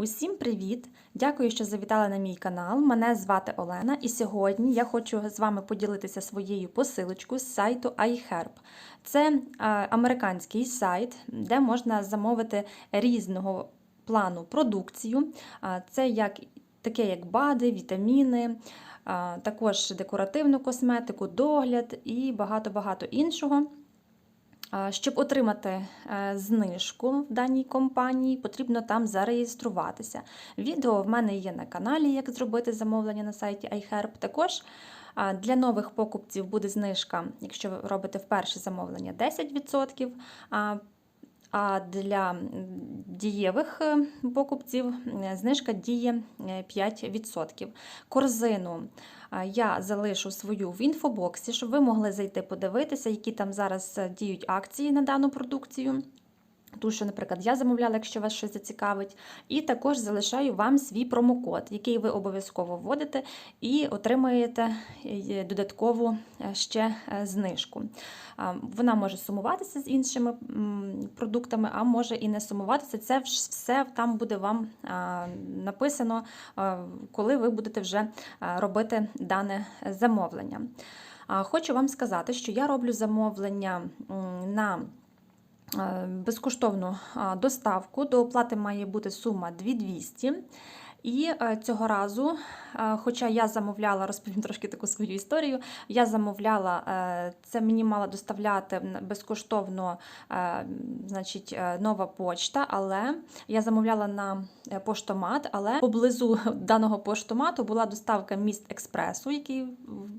Усім привіт! Дякую, що завітали на мій канал. Мене звати Олена, і сьогодні я хочу з вами поділитися своєю посилочкою з сайту iHerb. Це американський сайт, де можна замовити різного плану продукцію. Це як таке, як БАДи, вітаміни, також декоративну косметику, догляд і багато-багато іншого. Щоб отримати е, знижку в даній компанії, потрібно там зареєструватися. Відео в мене є на каналі, як зробити замовлення на сайті iHerb. Також для нових покупців буде знижка, якщо ви робите вперше замовлення 10%. А, для дієвих е, покупців е, знижка діє е, 5%. Корзину я залишу свою в інфобоксі, щоб ви могли зайти подивитися, які там зараз е, діють акції на дану продукцію. Ту, що, наприклад, я замовляла, якщо вас щось зацікавить. І також залишаю вам свій промокод, який ви обов'язково вводите, і отримаєте е, додаткову е, ще е, знижку. Вона може сумуватися з іншими продуктами, а може і не сумуватися. Це все там буде вам написано, коли ви будете вже робити дане замовлення. Хочу вам сказати, що я роблю замовлення на безкоштовну доставку. До оплати має бути сума 2200. І е, цього разу, е, хоча я замовляла, розповім трошки таку свою історію. Я замовляла, е, це мені мала доставляти безкоштовно е, значить, е, нова почта, але я замовляла на е, поштомат, але поблизу даного поштомату була доставка міст експресу, який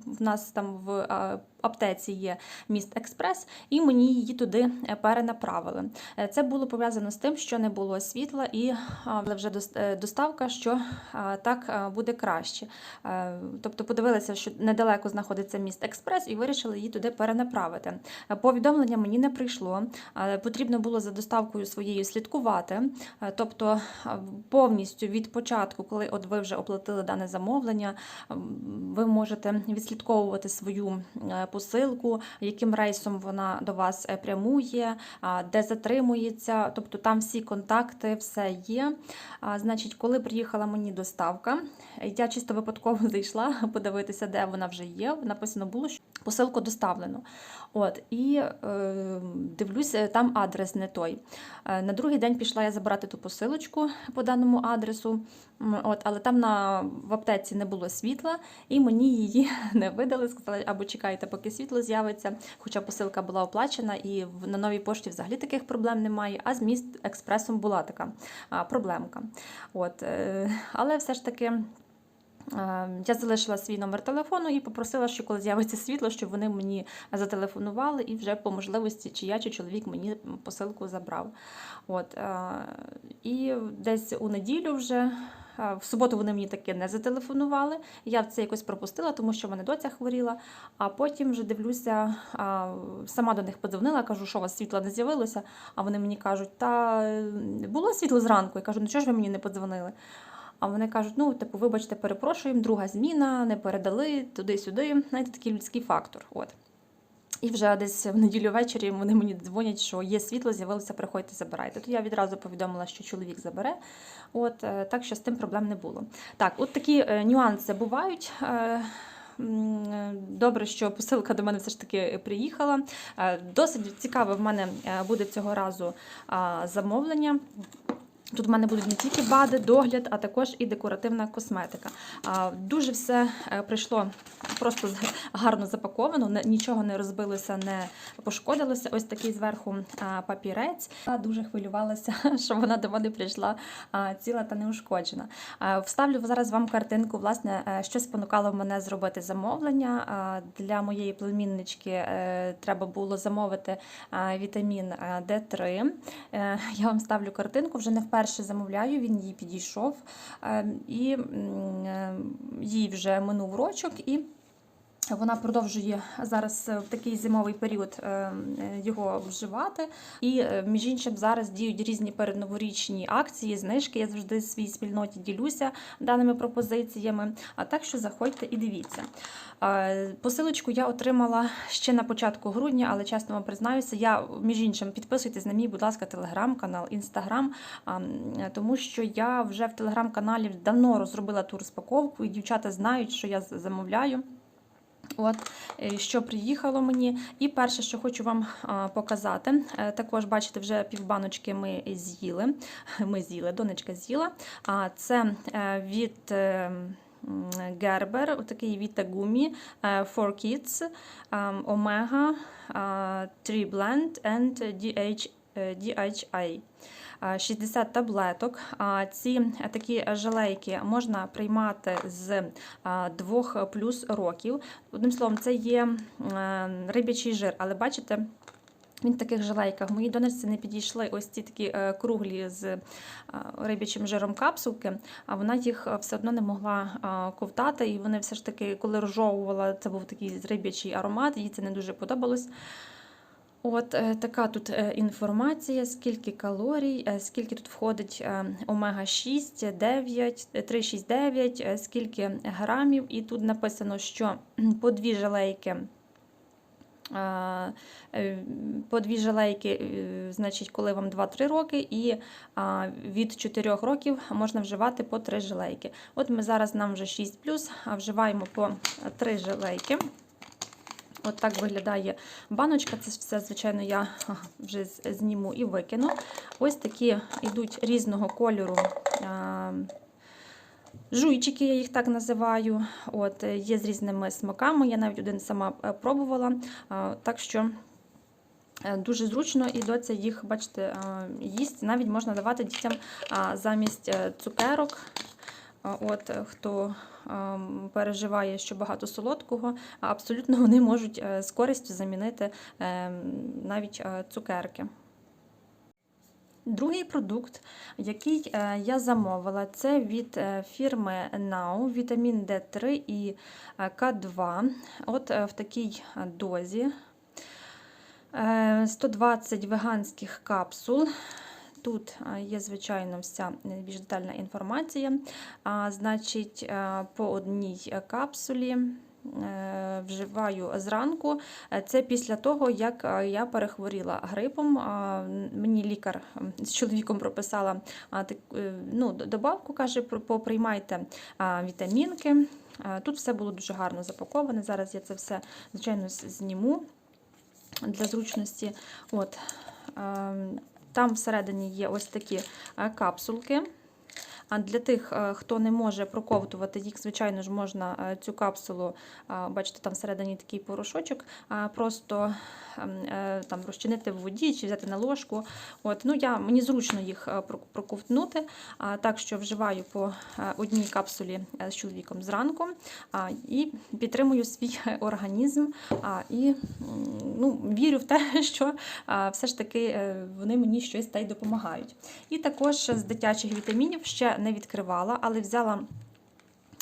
в- нас там в е, аптеці є міст експрес, і мені її туди е, перенаправили. Е, Це було пов'язано з тим, що не було світла, і вже е, доставка, що так буде краще. Е, Тобто подивилися, що недалеко знаходиться міст експрес, і вирішили її туди перенаправити. Е, Повідомлення мені не прийшло. Потрібно було за доставкою своєю слідкувати. Е, Тобто повністю від початку, коли от ви вже оплатили дане замовлення, ви можете відслідковувати свою е, посилку, яким рейсом вона до вас е, прямує, де затримується. Тобто там всі контакти, все є. Значить, коли приїхала мені доставка, я чисто випадково зайшла подивитися, де вона вже є. Написано було, що посилку доставлено. От, і е, дивлюся, там адрес не той. Е, на другий день пішла я забирати ту посилочку по даному адресу, от, але там на, в аптеці не було світла, і мені її не видали. Сказали, або чекайте, поки світло з'явиться. Хоча посилка була оплачена, і на новій пошті взагалі таких проблем немає. А з міст експресом була така проблемка. От, е, але все ж таки. Я залишила свій номер телефону і попросила, що коли з'явиться світло, щоб вони мені зателефонували і вже по можливості, чи я, чи чоловік мені посилку забрав. От, е, і десь у неділю вже. В суботу вони мені таки не зателефонували. Я це якось пропустила, тому що в мене доця хворіла. А потім вже дивлюся, сама до них подзвонила, кажу, що у вас світла не з'явилося. А вони мені кажуть, та було світло зранку. Я кажу, ну чого ж ви мені не подзвонили? А вони кажуть, ну, типу, вибачте, перепрошуємо, друга зміна, не передали туди-сюди. Знаєте, такий людський фактор. От. І вже десь в неділю ввечері вони мені дзвонять, що є світло, з'явилося, приходьте, забирайте. То я відразу повідомила, що чоловік забере. От, е, так що з тим проблем не було. Так, от такі е, нюанси бувають. Е, Добре, що посилка до мене все ж таки приїхала. Досить цікаве в мене буде цього разу замовлення. Тут в мене будуть не тільки бади, догляд, а також і декоративна косметика. Дуже все е, прийшло просто гарно запаковано, нічого не розбилося, не пошкодилося. Ось такий зверху папірець. Я дуже хвилювалася, що вона до мене прийшла ціла та неушкоджена. Вставлю зараз вам картинку, власне, е, що спонукало мене зробити замовлення. Для моєї племіннички е, треба було замовити вітамін е, D3. Е, Я вам ставлю картинку, вже не вперше замовляю, він їй підійшов. Е, І е, їй вже минув рочок. і Вона продовжує зараз е, в такий зимовий період е, е, його вживати. І між іншим зараз діють різні передноворічні акції, знижки. Я завжди в своїй спільноті ділюся даними пропозиціями. А так що заходьте і дивіться. Посилочку я отримала ще на початку грудня, але чесно вам признаюся, я між іншим підписуйтесь на мій, будь ласка, телеграм-канал, інстаграм, тому що я вже в телеграм-каналі давно розробила ту розпаковку, і дівчата знають, що я замовляю. От, е, що приїхало мені. І перше, що хочу вам показати, е, також бачите, вже півбаночки ми з'їли. Ми з'їли, донечка з'їла. Це е, від Gerber, такий Вітагумі е, for Kids, Omega, Tree Blend and DH, DHA. Е, 60 таблеток. Ці е, такі желейки можна приймати з 2 плюс років. Одним словом, це є е, рибячий жир, але бачите. Він в таких желейках. Моїй донечці не підійшли ось ці такі е, круглі з е, рибячим жиром капсулки, а вона їх е, все одно не могла е, ковтати. І вони все ж таки, коли розжовувала, це був такий рибячий аромат, їй це не дуже подобалось. От е, така тут е, інформація, скільки калорій, е, скільки тут входить е, омега-6, 9, е, 369, е, скільки грамів. І тут написано, що по дві желейки. е, По дві желейки, е, значить, коли вам 2-3 роки, і від 4 років можна вживати по 3 желейки. От ми зараз нам вже 6 а вживаємо по 3 желейки. От так виглядає баночка. Це все, звичайно, я вже зніму і викину. Ось такі йдуть різного кольору. Жуйчики, я їх так називаю. От, е, є з різними смаками. Я навіть один сама е, пробувала. Так що е, дуже зручно і доця їх, бачите, а, їсть. Навіть можна давати дітям замість е, цукерок. От е, хто переживає, що багато солодкого, абсолютно вони можуть е, з користю замінити ем, навіть е, цукерки. Другий продукт, який е, я замовила, це від е, фірми Now, вітамін D3 і е, К2. От е, в такій е, дозі. Е, 120 веганських капсул. Тут е, є, звичайно, вся більш детальна інформація. А, Значить, е, по одній е, капсулі вживаю зранку. Це після того, як я перехворіла грипом. Мені лікар з чоловіком прописала ну, добавку, каже, поприймайте вітамінки. Тут все було дуже гарно запаковане. Зараз я це все, звичайно, зніму для зручності. От. Там всередині є ось такі е, капсулки. А для тих, е, хто не може проковтувати їх, звичайно ж, можна е, цю капсулу, е, бачите, там всередині такий порошочок, просто ем, там розчинити в воді чи взяти на ложку. От, ну, я, мені зручно їх проковтнути, так що вживаю по одній капсулі з чоловіком зранку і підтримую свій організм. І ну, вірю в те, що все ж таки вони мені щось та й допомагають. І також з дитячих вітамінів ще не відкривала, але взяла.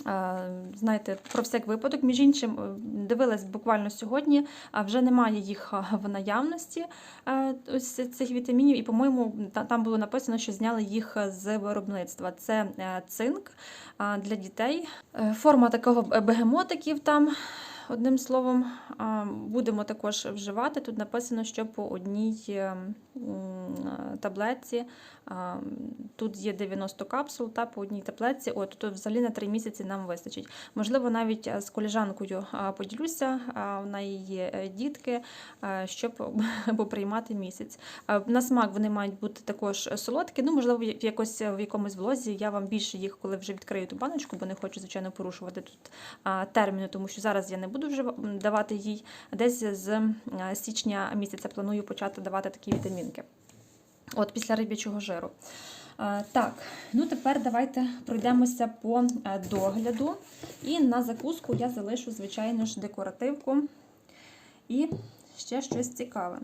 е, Знаєте, про всяк випадок, між іншим, е, дивилась буквально сьогодні, а вже немає їх в наявності е, ось цих вітамінів, і, по-моєму, там було написано, що зняли їх з виробництва. Це е, цинк для дітей. Е, Форма такого бегемотиків там. Одним словом, будемо також вживати. Тут написано, що по одній е, е, таблетці. Тут є 90 капсул та по одній таблетці. От тут взагалі на 3 місяці нам вистачить. Можливо, навіть е, з коліжанкою поділюся. В неї є е, дітки, щоб поприймати місяць. На смак вони мають бути також солодкі. Ну, можливо, якось в якомусь влозі я вам більше їх, коли вже відкрию ту баночку, бо не хочу, звичайно, порушувати тут а, терміни, тому що зараз я не буду вже давати їй. Десь з січня місяця планую почати давати такі вітамінки. От після риб'ячого жиру. Е, Так, ну тепер давайте пройдемося по е, догляду. І на закуску я залишу, звичайно ж, декоративку і ще щось цікаве.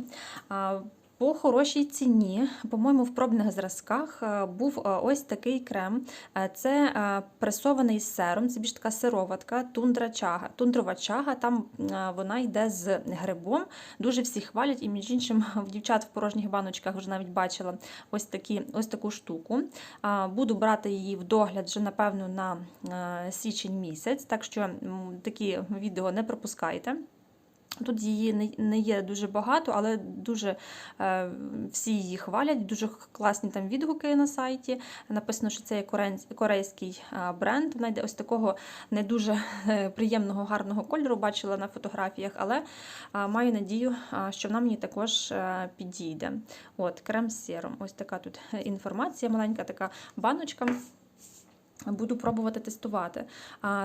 По хорошій ціні, по-моєму, в пробних зразках е, був е, ось такий крем. Е, Це пресований сером, це більш така сироватка, тундра чага. Тундрова чага, там вона йде з грибом. Дуже всі хвалять, і між іншим, в дівчат в порожніх баночках вже навіть бачила ось, такі, ось таку штуку. Буду брати її в догляд вже, напевно, на січень місяць, так що такі відео не пропускайте. Тут її не- є дуже багато, але дуже е, всі її хвалять, дуже класні там відгуки на сайті. Написано, що це є корейський е, бренд. Вона йде ось такого не дуже е, приємного, гарного кольору, бачила на фотографіях, але е, маю надію, що вона мені також підійде. От, крем з сіром. Ось така тут інформація, маленька така баночка. Буду пробувати тестувати.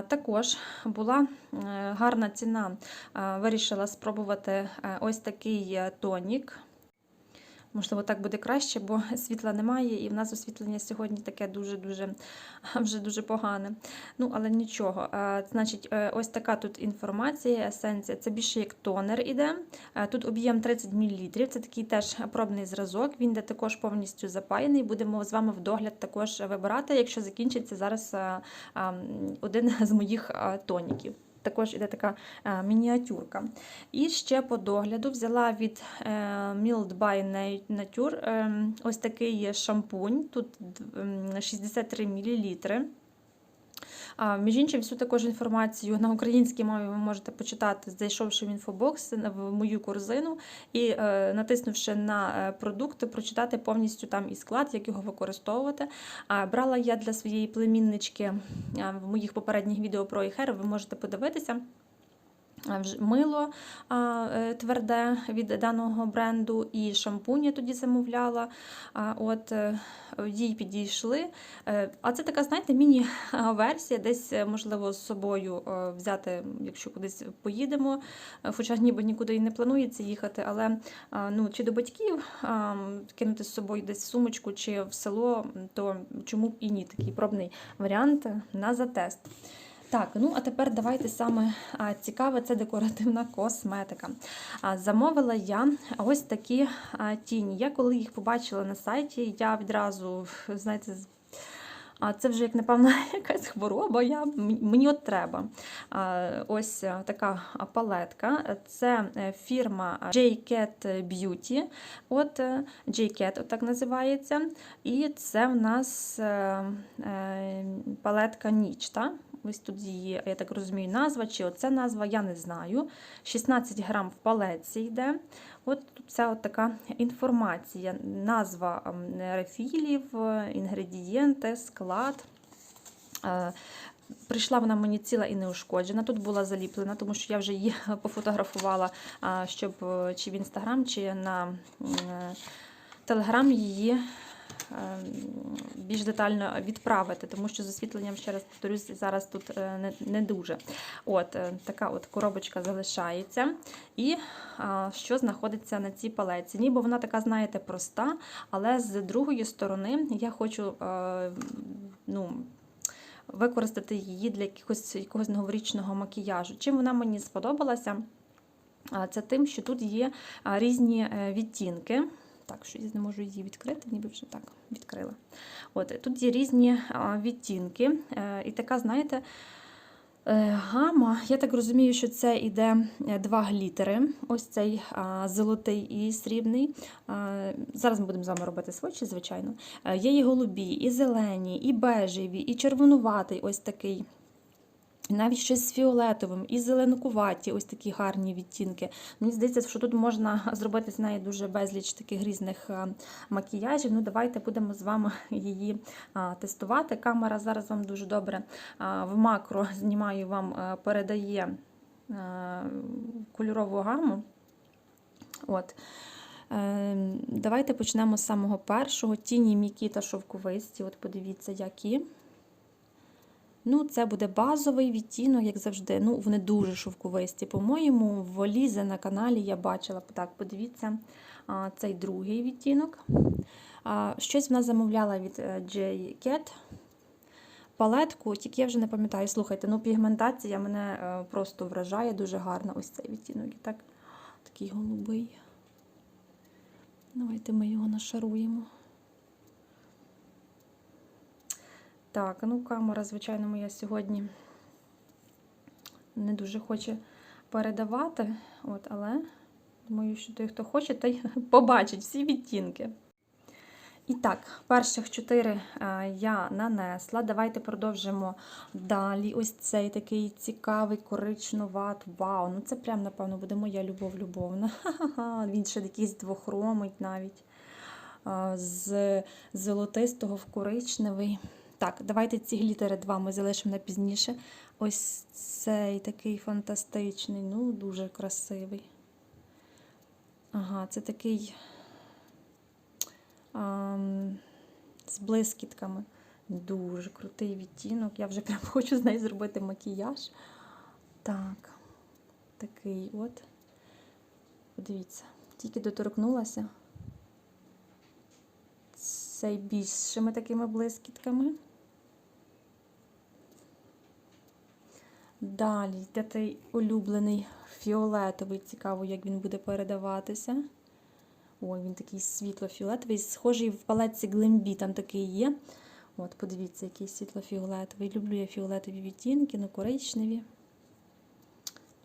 Також була е, гарна ціна. Вирішила спробувати е, ось такий е, тонік. Можливо, так буде краще, бо світла немає, і в нас освітлення сьогодні таке дуже-дуже вже дуже погане. Ну, але нічого. Значить, е, ось така тут інформація, есенція. Це більше як тонер іде. Е, Тут об'єм 30 мл. Це такий теж пробний зразок. Він де також повністю запаяний. Будемо з вами в догляд також вибирати, якщо закінчиться зараз е, один з моїх тоніків. Також іде така е, мініатюрка. І ще по догляду взяла від е, Mild by Nature е, ось такий є шампунь. Тут 63 мл. Між іншим, всю також інформацію на українській мові ви можете почитати, зайшовши в інфобокс в мою корзину і е, натиснувши на е, продукти, прочитати повністю там і склад, як його використовувати. Брала я для своєї племіннички в моїх попередніх відео про іхер, ви можете подивитися. Мило е, тверде від даного бренду, і шампунь я тоді замовляла. От е, їй підійшли. Е, А це така, знаєте, міні-версія, десь, можливо, з собою взяти, якщо кудись поїдемо. Хоча ніби нікуди і не планується їхати, але ну, чи до батьків кинути з собою десь в сумочку, чи в село, то чому б і ні, такий пробний варіант на затест. Так, ну а тепер давайте саме цікаве, це декоративна косметика. Замовила я ось такі тіні. Я коли їх побачила на сайті, я відразу, знаєте, а це вже як напевно якась хвороба. Я, мені от треба. Ось така палетка. Це е, фірма J-Cat Beauty. От е, J-Cat, так називається. І це в нас е, палетка Нічта. Ось тут її, я так розумію, назва, чи оце назва, я не знаю. 16 грам в палеці йде. От тут вся от така інформація, назва ем, рефілів, е, інгредієнти, склад. Е, Прийшла вона мені ціла і неушкоджена. Тут була заліплена, тому що я вже її пофотографувала, щоб е, чи в інстаграм, чи на телеграм її більш детально відправити, тому що з освітленням, ще раз повторюсь, зараз тут е, не, дуже. От е, така от коробочка залишається. І що знаходиться на цій палеці? Ніби вона така, знаєте, проста, але з другої сторони я хочу. е, ну, використати її для якогось, якогось новорічного макіяжу. Чим вона мені сподобалася? Це тим, що тут є різні е, відтінки. Так, що я не можу її відкрити, ніби вже так відкрила. От, тут є різні відтінки. Е, І така, знаєте, е, гама. Я так розумію, що це іде е, два глітери. Ось цей золотий і срібний. Зараз ми будемо з вами робити свочі, звичайно. Є і голубі, і зелені, і бежеві, і червонуватий ось такий. Навіть щось з фіолетовим, і зеленкуваті, ось такі гарні відтінки. Мені здається, що тут можна зробити з неї дуже безліч таких різних е, макіяжів. Ну, давайте будемо з вами її тестувати. Камера зараз вам дуже добре в макро знімаю, вам е, передає е, кольорову гаму. От. Е, Давайте почнемо з самого першого. Тіні м'які та шовковисті. От подивіться, які. Ну, це буде базовий відтінок, як завжди. Ну, вони дуже шовковисті. По-моєму, в Лізе на каналі я бачила. Так, подивіться, цей другий відтінок. Щось вона замовляла від е, J. Cat. Палетку, тільки я вже не пам'ятаю. Слухайте, ну пігментація мене е, просто вражає дуже гарно. Ось цей відтінок. Так, такий голубий. Давайте ми його нашаруємо. Так, ну камера, звичайно, моя сьогодні не дуже хоче передавати, от, але думаю, що той, хто хоче, той побачить всі відтінки. І так, перших чотири е, я нанесла. Давайте продовжимо далі. Ось цей такий цікавий коричнуват. Вау, ну це прям, напевно, буде моя любов любовна. Він ще якийсь двохромить навіть. Е, З золотистого в коричневий. Так, давайте ці глітери два ми залишимо на пізніше. Ось цей такий фантастичний, ну, дуже красивий. Ага, це такий ам, з блискітками. Дуже крутий відтінок. Я вже прям хочу з нею зробити макіяж. Так, такий от. Подивіться, тільки доторкнулася. Цей більшими такими блискітками. Далі йде той улюблений фіолетовий, цікаво, як він буде передаватися. Ой, він такий світло-фіолетовий, схожий в палетці Глембі, там такий є. От, подивіться, який світло-фіолетовий. Люблю я фіолетові відтінки, ну коричневі.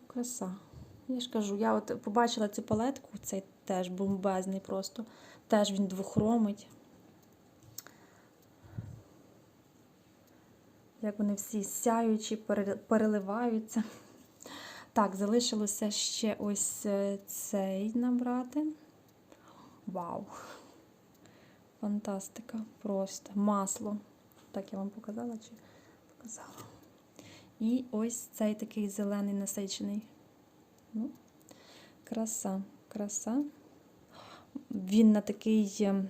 Краса. Я ж кажу, я от побачила цю палетку, цей теж бомбезний просто. Теж він двохромить. Як вони всі сяючі, переливаються. Так, залишилося ще ось е, цей набрати. Вау! Фантастика. Просто масло. Так я вам показала чи показала. І ось цей такий зелений насичений. Ну, краса, краса. Він на такий е,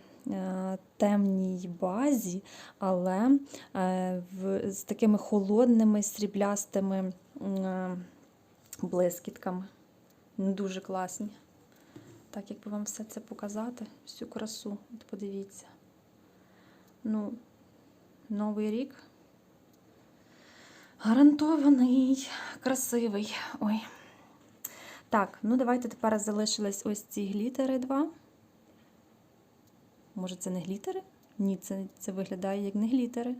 темній базі, але е, з такими холодними сріблястими е, блискітками. Ну, Дуже класні. Так, якби вам все це показати, всю красу, от подивіться. Ну, Новий рік. Гарантований, красивий. Ой. Так, ну давайте тепер залишились ось ці глітери два. Може, це не глітери? Ні, це, це виглядає як не глітери.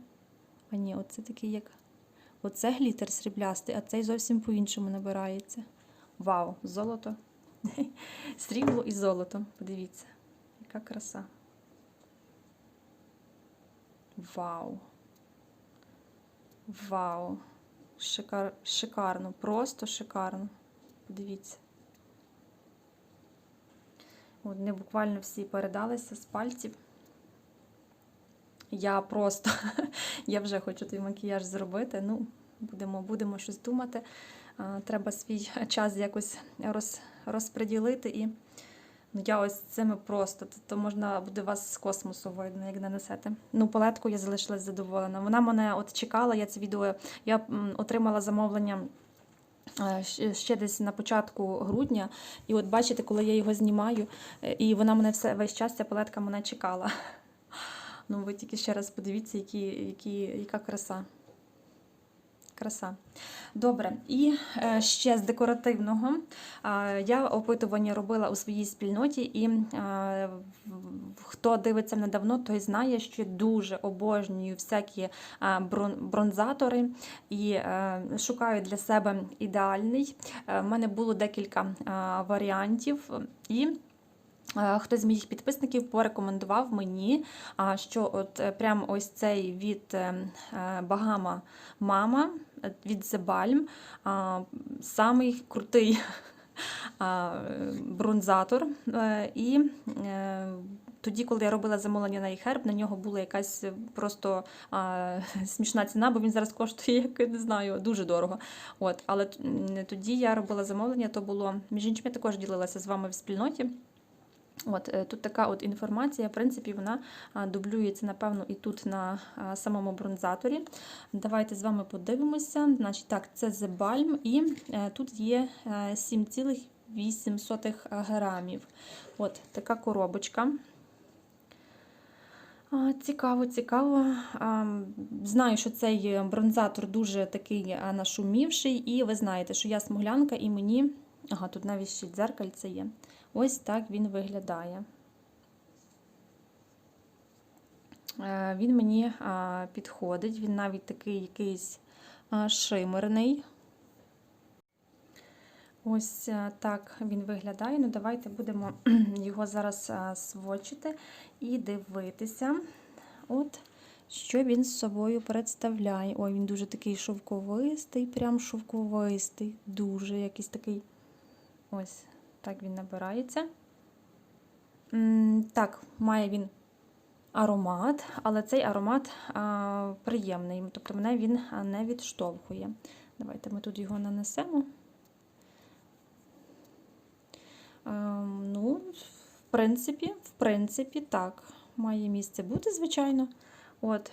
А ні, оце такий як. Оце глітер сріблястий, а цей зовсім по-іншому набирається. Вау, золото. Срібло і золото. Подивіться, яка краса. Вау. Вау. Шикар... Шикарно, просто шикарно. Подивіться. Вони буквально всі передалися з пальців. Я просто, я вже хочу той макіяж зробити. Ну, будемо, будемо щось думати. Треба свій час якось роз, розподілити. І ну, я ось цими просто, то, то можна буде вас з космосу видно, як нанесете. Ну, палетку я залишилась задоволена. Вона мене от чекала, я це відео, я отримала замовлення. Е, щ- Ще десь на початку грудня, і от бачите, коли я його знімаю, е, і вона мене все весь час, ця палетка мене чекала. Ну, ви тільки ще раз подивіться, які, які, яка краса. Краса. Добре, і е, ще з декоративного. Я опитування робила у своїй спільноті, і е, хто дивиться мене давно, той знає, що дуже обожнюю всякі е, бронзатори і шукаю для себе ідеальний. В мене було декілька варіантів. і Хтось з моїх підписників порекомендував мені, що от е, прям ось цей від е, е, Багама Мама е, від Balm самий крутий бронзатор. Е, І е, тоді, коли я робила замовлення на iHerb, на нього була якась просто а, смішна ціна, бо він зараз коштує, як не знаю, дуже дорого. От, але тоді я робила замовлення, то було між іншим, я також ділилася з вами в спільноті. От е, тут така от інформація, в принципі, вона дублюється, напевно, і тут на самому бронзаторі. Давайте з вами подивимося. Значить, так, це Balm, і е, тут є е, 7,8 грамів. От така коробочка. Цікаво, цікаво. Знаю, що цей бронзатор дуже такий нашумівший, і ви знаєте, що я смуглянка, і мені. Ага, тут навіть ще дзеркальце є. Ось так він виглядає. Е, Він мені підходить, він навіть такий якийсь а, шимерний. Ось е, так він виглядає. Ну, давайте будемо його зараз свочити і дивитися. От, що він з собою представляє. Ой, він дуже такий шовковистий, прям шовковистий, дуже якийсь такий. Ось, так він набирається. Так, має він аромат, але цей аромат приємний, тобто мене він не відштовхує. Давайте ми тут його нанесемо. Ем, ну, в принципі, в принципі, так, має місце бути, звичайно. От.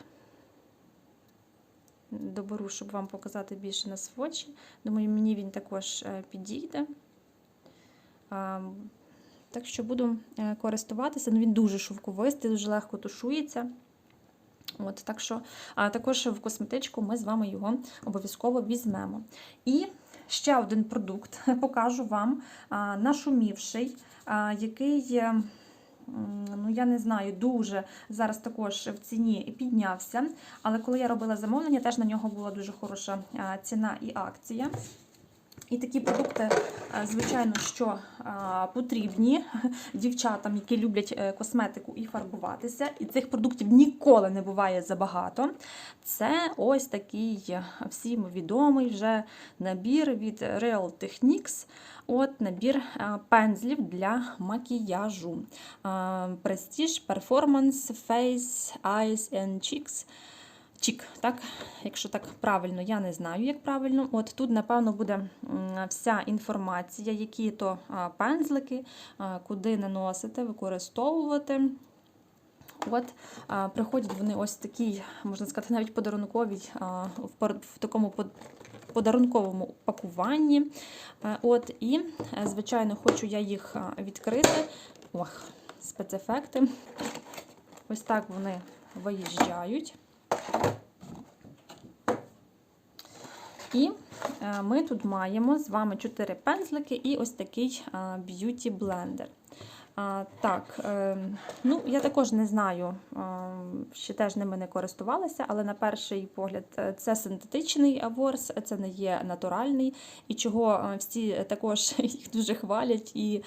Доберу, щоб вам показати більше на свочі. Думаю, мені він також е, підійде. Так що буду е, користуватися. Ну, він дуже шовковистий, дуже легко тушується. От, так що, а також в косметичку ми з вами його обов'язково візьмемо. І ще один продукт покажу вам, нашумівший, який, ну я не знаю, дуже зараз також в ціні піднявся. Але коли я робила замовлення, теж на нього була дуже хороша ціна і акція. І такі продукти, е, звичайно, що е, потрібні дівчатам, які люблять е, косметику і фарбуватися. І цих продуктів ніколи не буває забагато. Це ось такий всім відомий вже набір від Real Techniques. От набір пензлів для макіяжу. Prestige Performance Face Eyes and Cheeks. Чік, так, якщо так правильно, я не знаю, як правильно. От тут, напевно, буде вся інформація, які то пензлики, куди наносити, використовувати. От, приходять вони ось такі, можна сказати, навіть подарункові, в, такому подарунковому пакуванні. От, і, звичайно, хочу я їх відкрити. Ох, спецефекти. Ось так вони виїжджають. І е, ми тут маємо з вами 4 пензлики і ось такий б'юті блендер. Так, е, ну я також не знаю, е, ще теж ними не користувалася, але на перший погляд це синтетичний ворс, це не є натуральний, і чого всі також їх дуже хвалять і.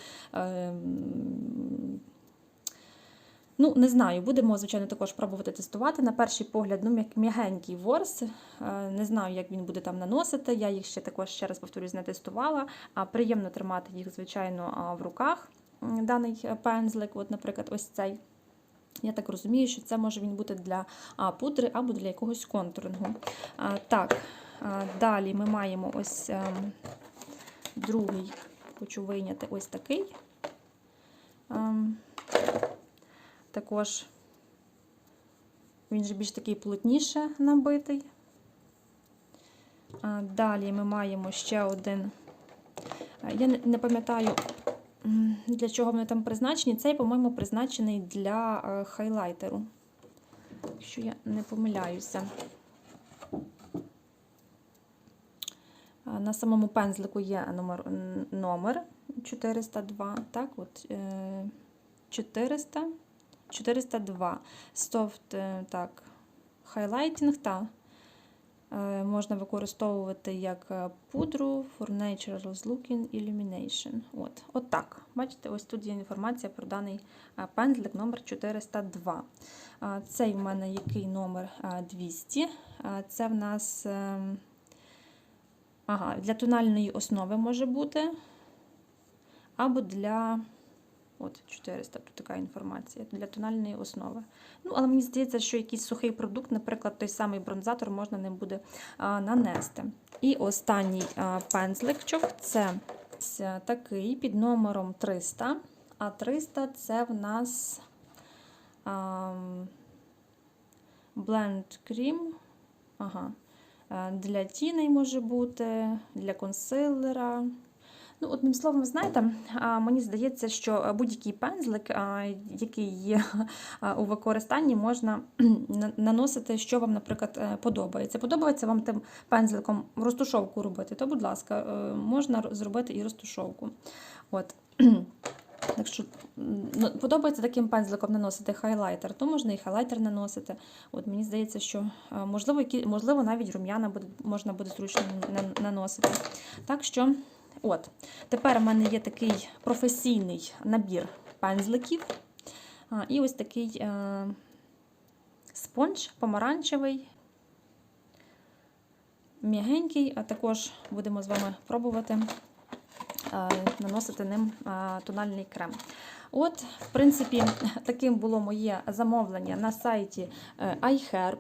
Ну, не знаю, будемо, звичайно, також пробувати тестувати. На перший погляд, ну, м'ягенький ворс. Е, Не знаю, як він буде там наносити. Я їх ще також, ще раз повторюсь, не тестувала. А приємно тримати їх, звичайно, в руках. Даний е, пензлик, от, наприклад, ось цей. Я так розумію, що це може він бути для пудри або для якогось контурингу. Так, далі ми маємо ось ем, другий, хочу вийняти ось такий. Також він же більш такий плотніше набитий. Далі ми маємо ще один. Я не- пам'ятаю, для чого вони там призначені. Цей, по-моєму, призначений для е, хайлайтеру. Якщо я не помиляюся. На самому пензлику є номер, номер 402. Так, от, е, 400. 402. Софт, е, так, хайлайтінг, та. Е, Можна використовувати як е, пудру for natural looking illumination. От, от так. Бачите, ось тут є інформація про даний пензлик номер 402. Цей в мене який номер е, 200. Це в нас ем, ага, для тональної основи може бути. Або для От 400, тут така інформація для тональної основи. Ну, але мені здається, що якийсь сухий продукт, наприклад, той самий бронзатор, можна ним буде а, нанести. І останній а, пензличок це такий під номером 300. А 300 це в нас а, Blend Cream. Ага. Е, Для тіней може бути, для консилера. Ну, одним словом, знаєте, мені здається, що будь-який пензлик, який є у використанні, можна наносити, що вам, наприклад, е, подобається. Подобається вам тим пензликом розтушовку робити, то, будь ласка, е, можна зробити і розтушовку. От. Так що ну, подобається таким пензликом наносити хайлайтер, то можна і хайлайтер наносити. От мені здається, що е, можливо, можливо навіть рум'яна можна буде зручно наносити. Так що, от, тепер у мене є такий професійний набір пензликів. І ось такий е, спонж помаранчевий, м'ягенький, а також будемо з вами пробувати е, наносити ним е, тональний крем. От, в принципі, таким було моє замовлення на сайті е, iHerb.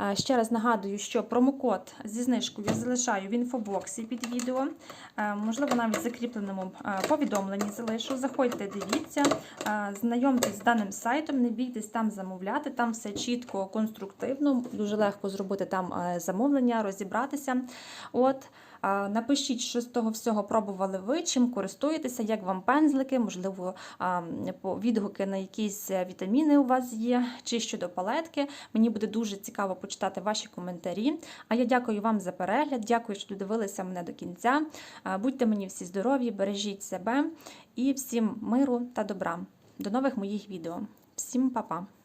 Е, Ще раз нагадую, що промокод зі знижкою я залишаю в інфобоксі під відео. Е, Можливо, навіть в закріпленому повідомленні залишу. Заходьте, дивіться, знайомтесь з даним сайтом, не бійтесь там замовляти. Там все чітко, конструктивно, дуже легко зробити там замовлення, розібратися. От. Напишіть, що з того всього пробували ви, чим користуєтеся, як вам пензлики, можливо, відгуки на якісь е, вітаміни у вас є, чи щодо палетки. Мені буде дуже цікаво почитати ваші коментарі. А я дякую вам за перегляд, дякую, що додивилися мене до кінця. Будьте мені всі здорові, бережіть себе і всім миру та добра. До нових моїх відео. Всім па-па!